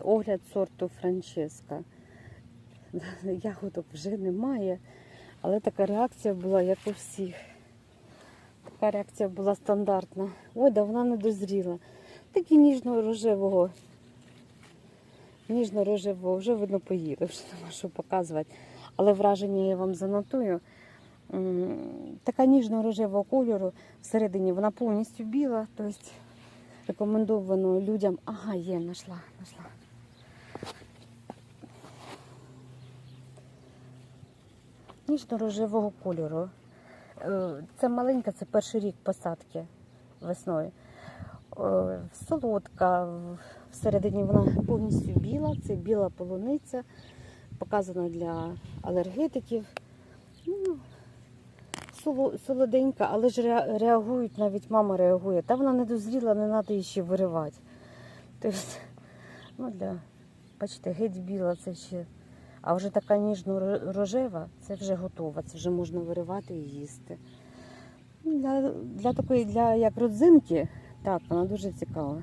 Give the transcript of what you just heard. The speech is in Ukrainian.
огляд сорту Франческа. Ягодок вже немає, але така реакція була, як у всіх. Така реакція була стандартна. Ой, да вона не дозріла. Такі ніжно-рожевого. Ніжно-рожевого, вже видно поїли, вже нема що показувати. Але враження я вам занотую. Така ніжно-рожевого кольору. Всередині вона повністю біла. Тобто рекомендовано людям. Ага, є, знайшла, знайшла. Ніжно-рожевого кольору. Е, Це маленька, це перший рік посадки весною. Е, Солодка, всередині вона повністю біла, це біла полуниця, показана для алергетиків. Ну, солоденька, але ж реагують, навіть мама реагує. Та вона не дозріла, не треба її ще виривати. Тобто, ну, для, бачите, геть біла це ще. А вже така ніжно-рожева, це вже готова, це вже можна виривати і їсти. Для, для такої, для як родзинки, так, вона дуже цікава.